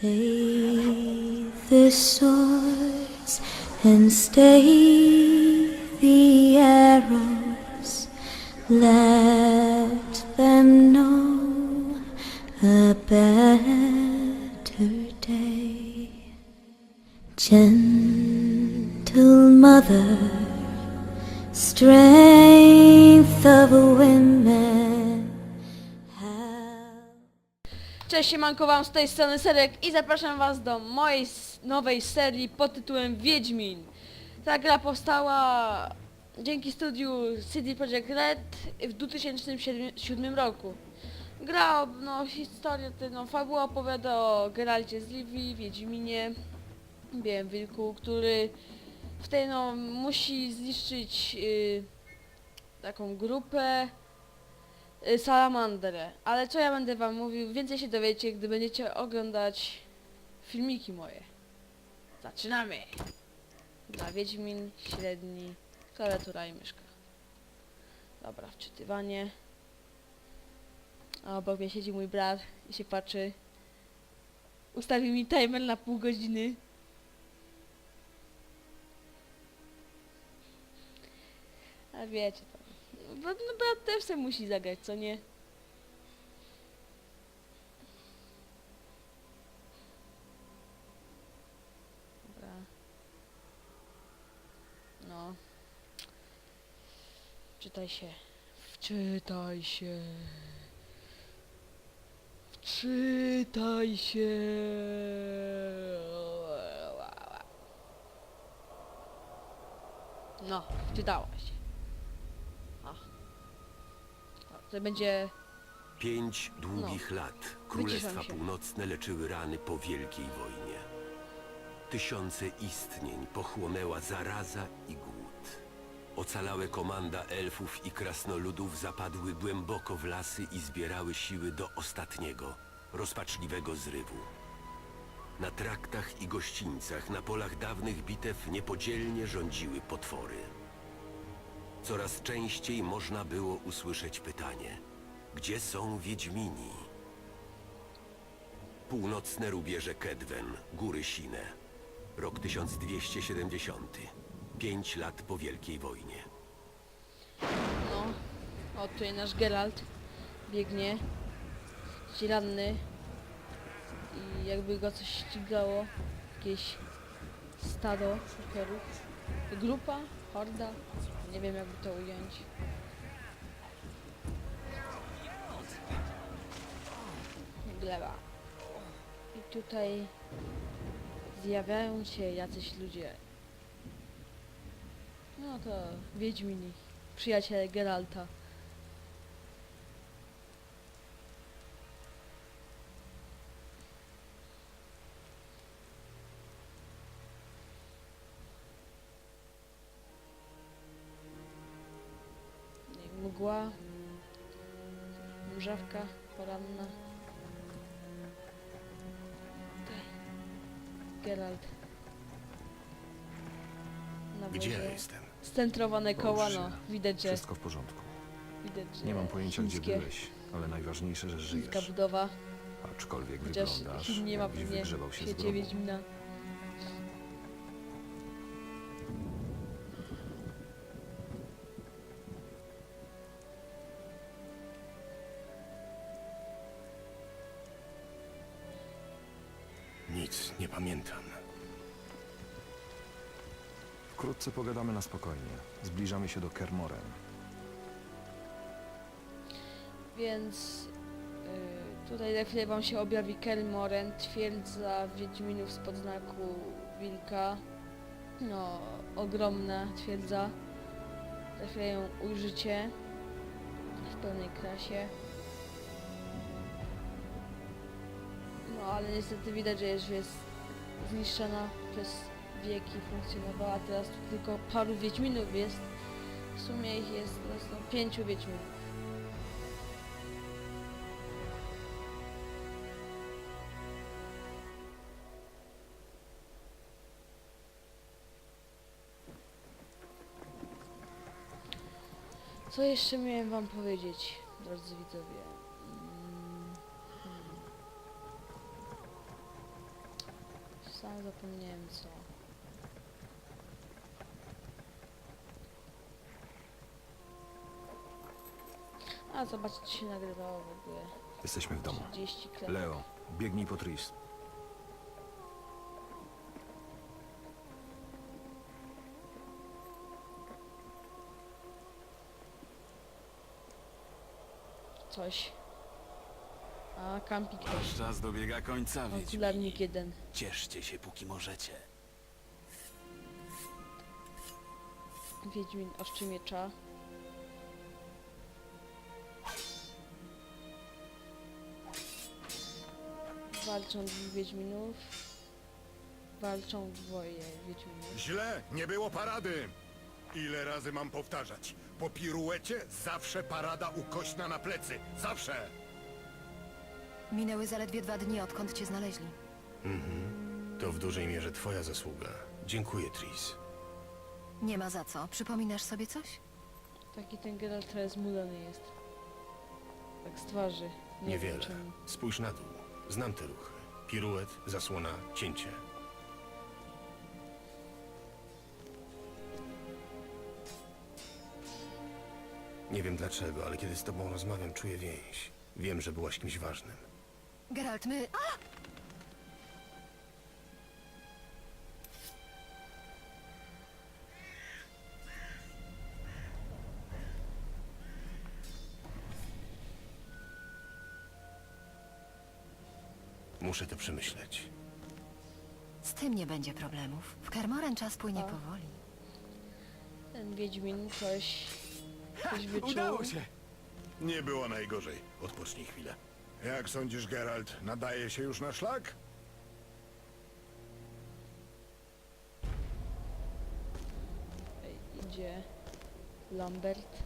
Stay the swords and stay the arrows. Let them know a better day. Gentle mother, Cześć, siemanko wam z tej strony Serek i zapraszam was do mojej nowej serii pod tytułem Wiedźmin. Ta gra powstała dzięki studiu CD Projekt Red w 2007 roku. Gra, no historia, ty, no fabuła opowiada o Geralcie z Livii, Wiedźminie, Białym Wilku, który w tej no musi zniszczyć y, taką grupę y, salamandrę. Ale co ja będę wam mówił, więcej się dowiecie, gdy będziecie oglądać filmiki moje. Zaczynamy! Dla Wiedźmin, średni, klawiatura i myszka. Dobra, wczytywanie. A obok mnie siedzi mój brat i się patrzy. Ustawił mi timer na pół godziny. A wiecie. No, no brat też se musi zagrać, co nie? Dobra. No. Wczytaj się. Wczytaj się. Wczytaj się. No, wczytałaś się. A. To będzie Pięć długich lat Królestwa się. Północne leczyły rany po Wielkiej Wojnie. Tysiące istnień pochłonęła zaraza i głód. Ocalałe komanda elfów i krasnoludów zapadły głęboko w lasy i zbierały siły do ostatniego, rozpaczliwego zrywu. Na traktach i gościńcach, na polach dawnych bitew niepodzielnie rządziły potwory. Coraz częściej można było usłyszeć pytanie – gdzie są Wiedźmini? Północne rubieże Kedwen, góry Sine. Rok 1270. Pięć lat po Wielkiej Wojnie. No, o tutaj nasz Geralt biegnie, ranny i jakby go coś ścigało, jakieś stado grupa, horda, nie wiem jakby to ująć. Gleba. I tutaj zjawiają się jacyś ludzie. No to Wiedźmini, przyjaciele Geralta. Mrzawka poranna. Geralt. Na Gdzie wozie. ja jestem? Scentrowane koła, no. Widać, że... Wszystko w porządku. Widać, że Nie mam pojęcia, gdzie chińskie, byłeś, ale najważniejsze, że Chińska żyjesz. budowa, Aczkolwiek chociaż wyglądasz, Chin nie ma jakbyś pewnie wygrzebał się z grobu. Wiedźmina. Pamiętam. Wkrótce pogadamy na spokojnie. Zbliżamy się do Kermoren. Więc y, tutaj za chwilę wam się objawi Kelmoren, twierdza Wiedźminów spod znaku wilka. No, ogromna twierdza. Za chwilę ją ujrzycie w pełnej krasie. No, ale niestety widać, że już jest zniszczona przez wieki, funkcjonowała. Teraz tu tylko paru Wiedźminów jest. W sumie ich jest teraz, no, pięciu Wiedźminów. Co jeszcze miałem wam powiedzieć, drodzy widzowie? A zapomniałem co. A zobaczcie, się nagrywało w ogóle. Jesteśmy w domu. 30 klepek. Leo, biegnij po Tris. Coś. A. Wasz czas dobiega końca. Okularnik jeden. Cieszcie się, póki możecie. Wiedźmin oszczy miecza. Walczą dwóch Wiedźminów. Walczą dwoje Wiedźminów. Źle, nie było parady. Ile razy mam powtarzać? Po piruecie zawsze parada ukośna na plecy. Zawsze! Minęły zaledwie dwa dni, odkąd cię znaleźli. To w dużej mierze twoja zasługa. Dziękuję, Tris. Nie ma za co. Przypominasz sobie coś? Taki ten Geralt trochę zmulony jest. Tak z twarzy. Nie wiem Niewiele. czemu. Spójrz na dół. Znam te ruchy. Piruet, zasłona, cięcie. Nie wiem dlaczego, ale kiedy z tobą rozmawiam, czuję więź. Wiem, że byłaś kimś ważnym. Geralt, my... A! Muszę to przemyśleć. Z tym nie będzie problemów. W Kermoren czas płynie A. powoli. Ten Wiedźmin coś... Coś wyczuł. Udało się! Nie było najgorzej. Odpocznij chwilę. Jak sądzisz, Geralt, nadaje się już na szlak? Idzie Lambert.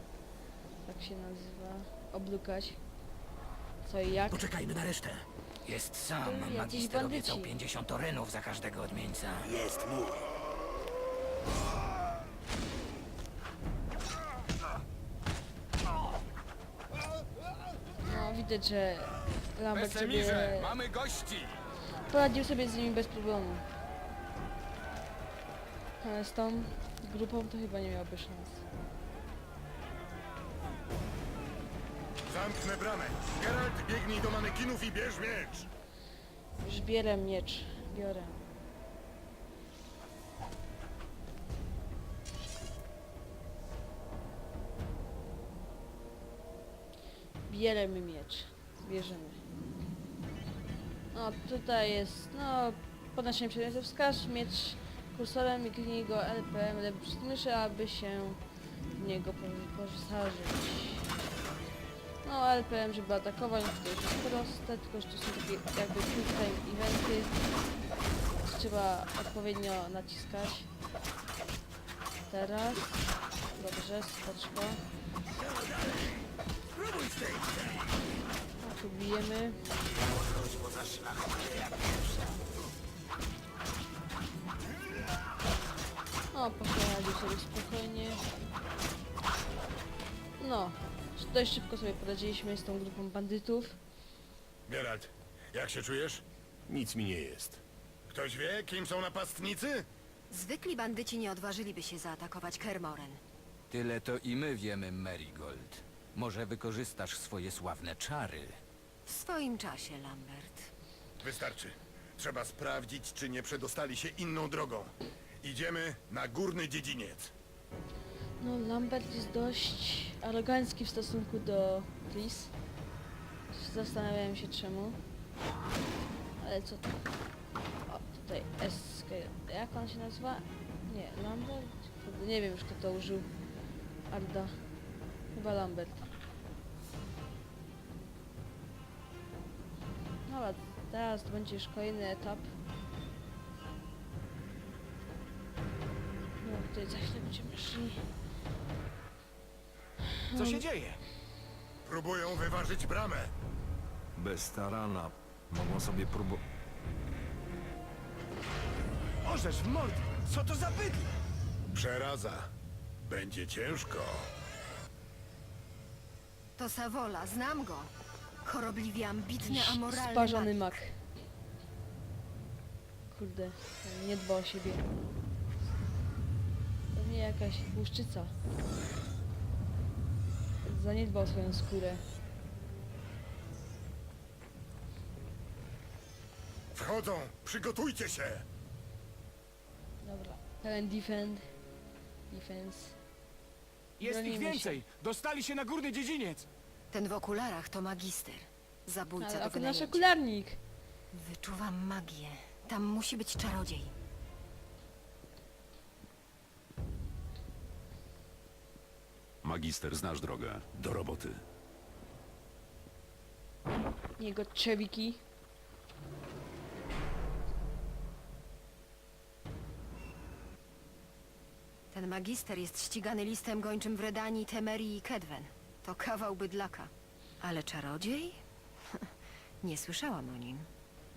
Tak się nazywa. Oblukać. Co i jak? Poczekajmy na resztę. Jest sam. Jakiś Magister bandyci. obiecał 50 orynów za każdego odmieńca. Jest mój. No widać, że Lambert sobie Wesemirze, mamy gości! poradził sobie z nimi bez problemu. Ale z tą grupą to chyba nie miałby szans. Zamknę bramę. Geralt, biegnij do manekinów i bierz miecz. Już bierę miecz. Biorę. Bierzemy miecz. Bierzemy. No tutaj jest, no, podnoszenie przedmiotów, wskaż miecz kursorem i kliknij go LPM lewy przycisk myszy, aby się w niego wyposażyć. No LPM, żeby atakować, to już jest proste, tylko że to są takie jakby quick time eventy. Trzeba odpowiednio naciskać. Teraz. Dobrze, skoczko. Tu bijemy. O, poradził sobie spokojnie. No, dość szybko sobie poradziliśmy z tą grupą bandytów. Geralt, jak się czujesz? Nic mi nie jest. Ktoś wie, kim są napastnicy? Zwykli bandyci nie odważyliby się zaatakować Kermoren. Tyle to i my wiemy, Marigold. Może wykorzystasz swoje sławne czary. W swoim czasie, Lambert. Wystarczy. Trzeba sprawdzić, czy nie przedostali się inną drogą. Idziemy na górny dziedziniec. No, Lambert jest dość arogancki w stosunku do Tris. Zastanawiałem się czemu. Ale co to? O, tutaj SK. Jak on się nazywa? Nie, Lambert? Kurde, Nie wiem już kto to użył. Arda. Chyba Lambert. Teraz to będzie już kolejny etap. No tutaj za chwilę będziemy szli. Co się dzieje? Próbują wyważyć bramę. Bez tarana mogą sobie próbować... Orzesz w mord! Co to za bydl? Przeraza. Będzie ciężko. To Savola, znam go. Chorobliwie ambitny, amoralny Sparzony mak. kurde, nie dba o siebie. Pewnie jakaś błyszczyca. Zaniedbał swoją skórę. Wchodzą! Przygotujcie się! Dobra, pełen defend. Defense. Jest ich Bronimy się. więcej! Dostali się na górny dziedziniec! Ten w okularach to magister. Zabójca Ale oku- nasz okularnik. Wyczuwam magię. Tam musi być czarodziej. Magister, znasz drogę. Do roboty. Jego trzewiki. Ten magister jest ścigany listem gończym w Redanii, Temerii i Kedwen. To kawał bydlaka. Ale czarodziej? Nie słyszałam o nim.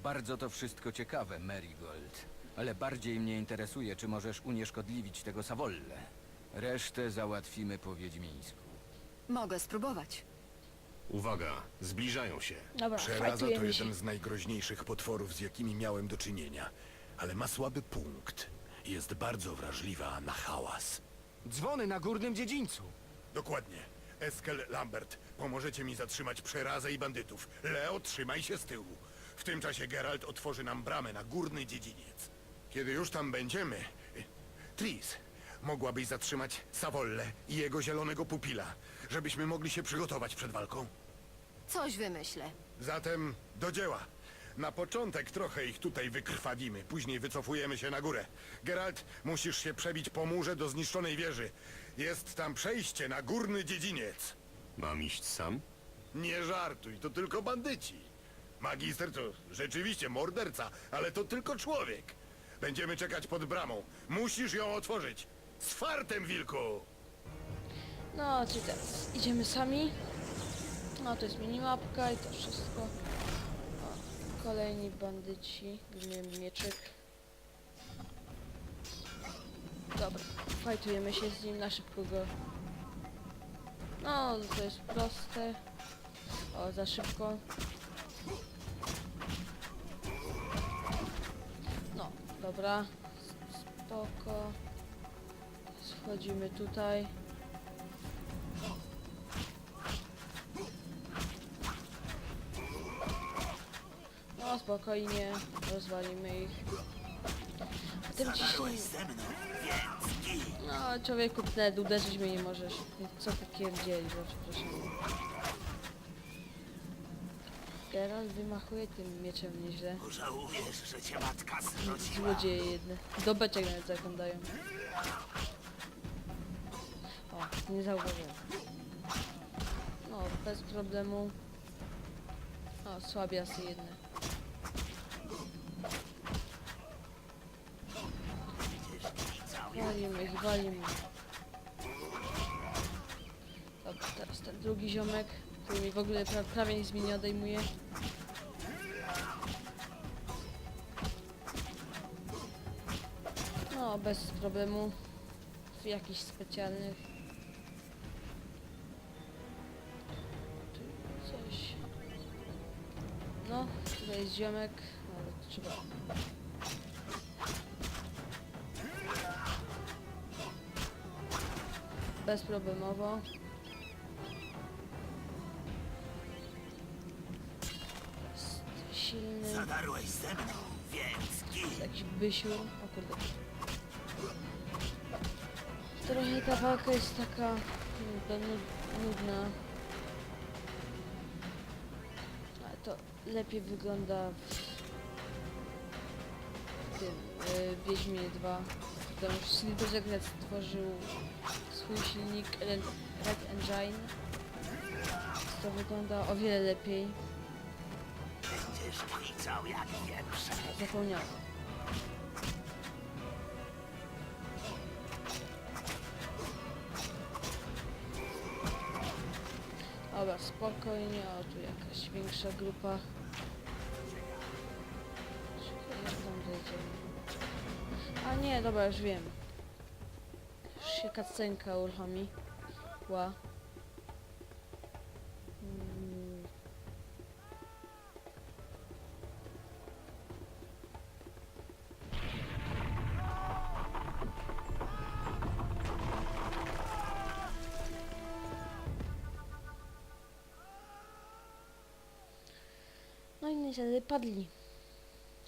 Bardzo to wszystko ciekawe, Marigold. Ale bardziej mnie interesuje, czy możesz unieszkodliwić tego Savolle. Resztę załatwimy po wiedźmińsku. Mogę spróbować. Uwaga, zbliżają się. Dobra, Przeraza to się. jeden z najgroźniejszych potworów, z jakimi miałem do czynienia. Ale ma słaby punkt. Jest bardzo wrażliwa na hałas. Dzwony na górnym dziedzińcu! Dokładnie. Eskel Lambert, pomożecie mi zatrzymać przerazę i bandytów. Leo, trzymaj się z tyłu. W tym czasie Geralt otworzy nam bramę na górny dziedziniec. Kiedy już tam będziemy... y, Tris, mogłabyś zatrzymać Savolle i jego zielonego pupila, żebyśmy mogli się przygotować przed walką? Coś wymyślę. Zatem do dzieła. Na początek trochę ich tutaj wykrwawimy, później wycofujemy się na górę. Geralt, musisz się przebić po murze do zniszczonej wieży. Jest tam przejście na górny dziedziniec. Mam iść sam? Nie żartuj, to tylko bandyci. Magister to rzeczywiście morderca, ale to tylko człowiek. Będziemy czekać pod bramą. Musisz ją otworzyć. Z fartem, wilku! No, czyli teraz idziemy sami. No, to jest minimapka i to wszystko. O, kolejni bandyci. Weźmiemy mieczek. Dobra, fajtujemy się z nim na szybko go. No, to jest proste. O, za szybko. No, dobra. Spoko. Schodzimy tutaj. No spokojnie, rozwalimy ich. A tym się... No człowieku, nawet uderzyć mnie nie możesz. Co ty pierdzieli, że przepraszam. Geralt wymachuje tym mieczem nieźle. Żałujesz, że cię matka Złodzieje jedne. Do beczek nawet zaglądają. O, nie zauważyłem. No, bez problemu. O, słabiasy jedne. Walimy ich, walimy. Dobra, teraz ten drugi ziomek, który mi w ogóle pra prawie nic mi nie odejmuje. No, bez problemu. Jakichś specjalnych. Coś. No, tutaj jest ziomek, ale trzeba. Bezproblemowo. Jest silny. Zadarłeś ze mną, więc gin! Jakiś bysiur. O kurde. Trochę ta walka jest taka nudna, nud- nudna. Ale to lepiej wygląda w, tym y, Wiedźminie 2. Tam już Silver Red stworzył swój silnik Red, Red Engine. To wygląda o wiele lepiej. Będziesz kwicał jak wieprze. Zapomniałem. Dobra, spokojnie, o tu jakaś większa grupa. Czekaj, jak tam dojdziemy? A nie, dobra, już wiem się kacenka uruchomi. Ła. No i niestety padli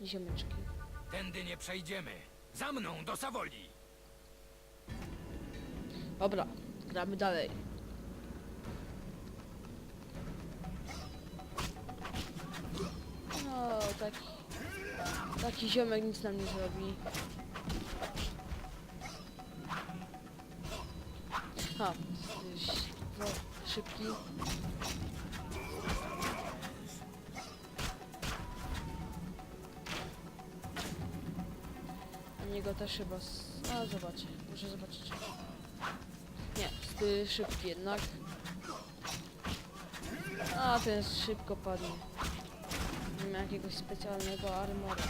ziomeczki. Tędy nie przejdziemy. Za mną do Sawoli! Dobra, gramy dalej. No, taki... Taki ziomek nic nam nie zrobi. Ha, szybki. Niego też chyba... A, zobaczę. Muszę zobaczyć. Ty szybki jednak. A, ten szybko padnie. Nie ma jakiegoś specjalnego armora.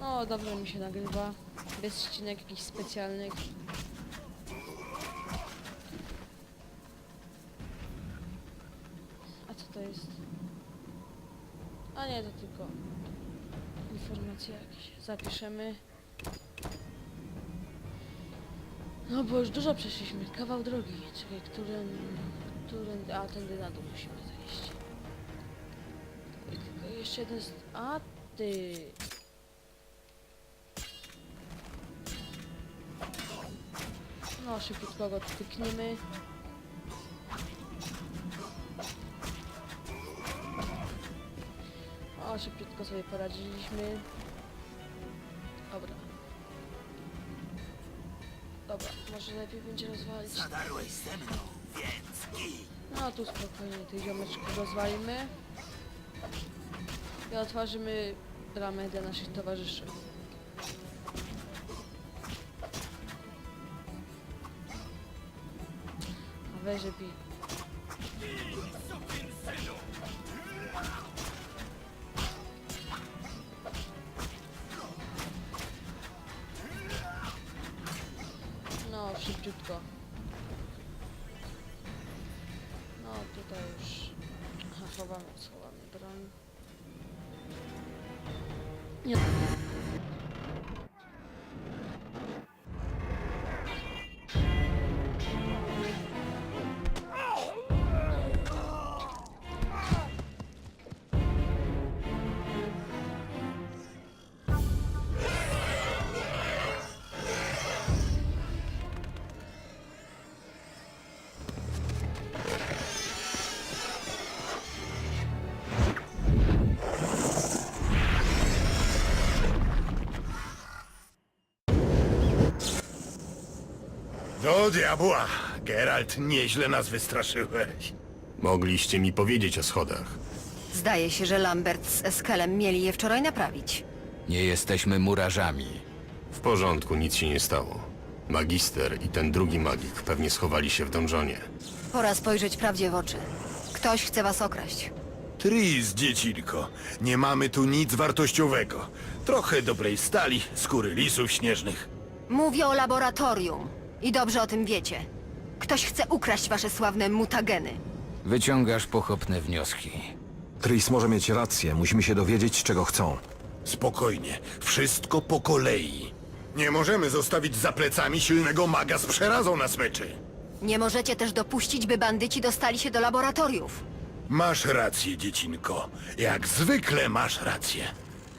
No, dobrze mi się nagrywa. Bez ścinek jakichś specjalnych. A co to jest? A nie, to tylko informacje jakieś. Zapiszemy. No bo już dużo przeszliśmy, kawał drogi. Czekaj, który... który... A, tędy na dół musimy zejść. Tylko jeszcze jeden... z- A, ty... No, szybciutko go tykniemy. O, szybciutko sobie poradziliśmy. Może lepiej będzie rozwalić. Zadarłeś ze mną, więc gin. No tu spokojnie tych ziomeczków rozwalimy. I otworzymy bramę dla naszych towarzyszy. A weź, żeby... No tutaj już Aha, chowamy, schowamy broń. Nie. Do diabła! Geralt, nieźle nas wystraszyłeś. Mogliście mi powiedzieć o schodach. Zdaje się, że Lambert z Eskelem mieli je wczoraj naprawić. Nie jesteśmy murarzami. W porządku, nic się nie stało. Magister i ten drugi magik pewnie schowali się w donżonie. Pora spojrzeć prawdzie w oczy. Ktoś chce was okraść. Tris, dziecinko, nie mamy tu nic wartościowego. Trochę dobrej stali, skóry lisów śnieżnych. Mówię o laboratorium. I dobrze o tym wiecie. Ktoś chce ukraść wasze sławne mutageny. Wyciągasz pochopne wnioski. Tris może mieć rację, musimy się dowiedzieć, czego chcą. Spokojnie, wszystko po kolei. Nie możemy zostawić za plecami silnego maga z przerazą na smyczy. Nie możecie też dopuścić, by bandyci dostali się do laboratoriów. Masz rację, dziecinko. Jak zwykle masz rację.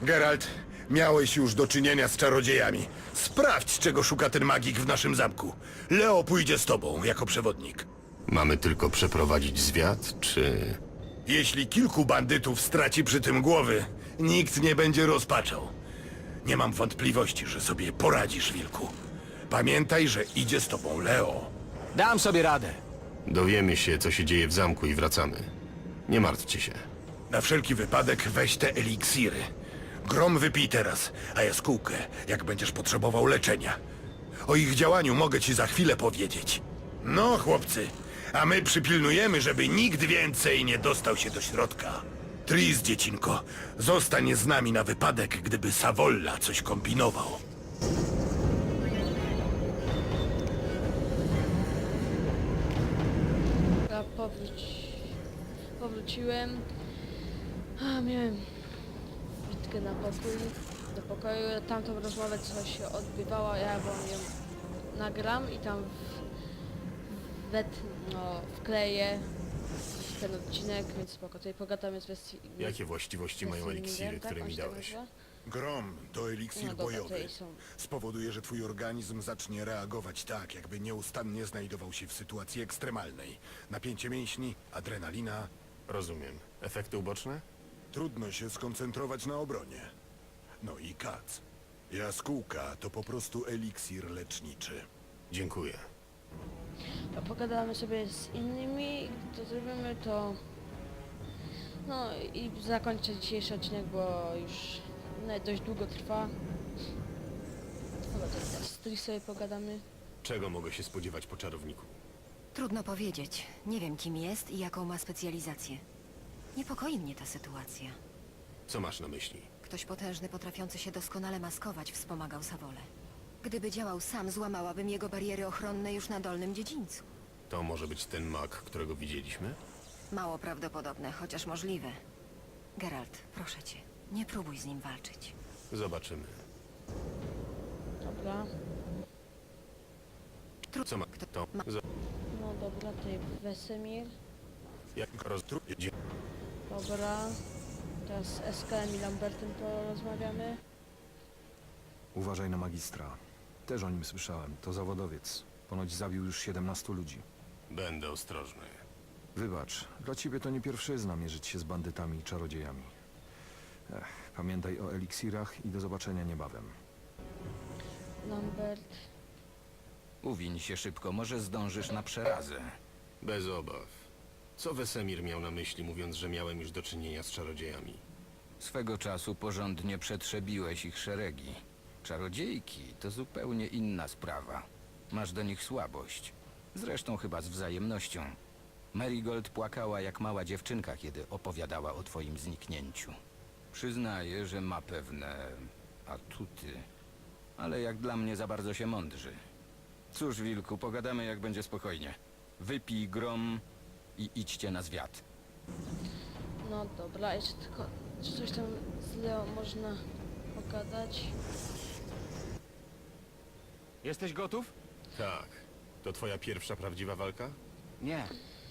Geralt, miałeś już do czynienia z czarodziejami. Sprawdź, czego szuka ten magik w naszym zamku. Leo pójdzie z tobą jako przewodnik. Mamy tylko przeprowadzić zwiat, czy... Jeśli kilku bandytów straci przy tym głowy, nikt nie będzie rozpaczał. Nie mam wątpliwości, że sobie poradzisz, Wilku. Pamiętaj, że idzie z tobą Leo. Dam sobie radę. Dowiemy się, co się dzieje w zamku i wracamy. Nie martwcie się. Na wszelki wypadek weź te eliksiry. Grom wypij teraz, a jaskółkę, jak będziesz potrzebował leczenia. O ich działaniu mogę ci za chwilę powiedzieć. No, chłopcy, a my przypilnujemy, żeby nikt więcej nie dostał się do środka. Tris, dziecinko, zostań z nami na wypadek, gdyby Savolla coś kombinował. Ja powróć... powróciłem. A, miałem na pokój, do pokoju. Tamtą rozmowę, co się odbywała, ja wam ją nagram i tam w, wet, no, wkleję ten odcinek, więc spoko, tutaj pogadamy z Westi... Jakie właściwości mają eliksiry, które mi dałeś? Grom to eliksir No dobra, bojowy. tutaj są. Spowoduje, że twój organizm zacznie reagować tak, jakby nieustannie znajdował się w sytuacji ekstremalnej. Napięcie mięśni, adrenalina. Rozumiem. Efekty uboczne? Trudno się skoncentrować na obronie. No i kac. Jaskółka to po prostu eliksir leczniczy. Dziękuję. To pogadamy sobie z innymi, to zrobimy to... No i zakończę dzisiejszy odcinek, bo już no, dość długo trwa. Dobra, to teraz z sobie pogadamy. Czego mogę się spodziewać po czarowniku? Trudno powiedzieć. Nie wiem, kim jest i jaką ma specjalizację. Niepokoi mnie ta sytuacja. Co masz na myśli? Ktoś potężny, potrafiący się doskonale maskować, wspomagał Sawolę. Gdyby działał sam, złamałabym jego bariery ochronne już na dolnym dziedzińcu. To może być ten mag, którego widzieliśmy? Mało prawdopodobne, chociaż możliwe. Geralt, proszę cię, nie próbuj z nim walczyć. Zobaczymy. Dobra. Co ma kto? Za... No dobra, tutaj Wesemir. Jak roz... Dobra. Teraz z SKM i Lambertem porozmawiamy. Uważaj na magistra. Też o nim słyszałem. To zawodowiec. Ponoć zabił już 17 ludzi. Będę ostrożny. Wybacz, dla ciebie to nie pierwszyzna mierzyć się z bandytami i czarodziejami. Ech, pamiętaj o eliksirach i do zobaczenia niebawem. Lambert. Uwiń się szybko, może zdążysz na przerazę. Bez obaw. Co Wesemir miał na myśli, mówiąc, że miałem już do czynienia z czarodziejami? Swego czasu porządnie przetrzebiłeś ich szeregi. Czarodziejki to zupełnie inna sprawa. Masz do nich słabość. Zresztą chyba z wzajemnością. Marigold płakała jak mała dziewczynka, kiedy opowiadała o twoim zniknięciu. Przyznaję, że ma pewne atuty, ale jak dla mnie za bardzo się mądrzy. Cóż, Wilku, pogadamy jak będzie spokojnie. Wypij grom i idźcie na zwiat. No dobra, jeszcze tylko... Czy coś tam z Leo można pogadać? Jesteś gotów? Tak. To twoja pierwsza prawdziwa walka? Nie,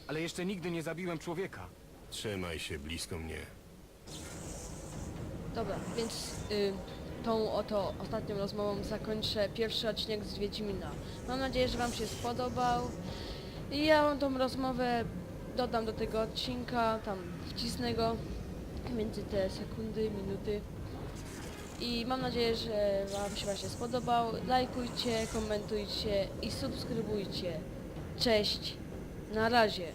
ale jeszcze nigdy nie zabiłem człowieka. Trzymaj się blisko mnie. Dobra, więc y, tą oto ostatnią rozmową zakończę pierwszy odcinek z Wiedźmina. Mam nadzieję, że Wam się spodobał. I ja wam tą rozmowę dodam do tego odcinka, tam wcisnę go między te sekundy, minuty. I mam nadzieję, że Wam się właśnie spodobał. Lajkujcie, komentujcie i subskrybujcie. Cześć, na razie.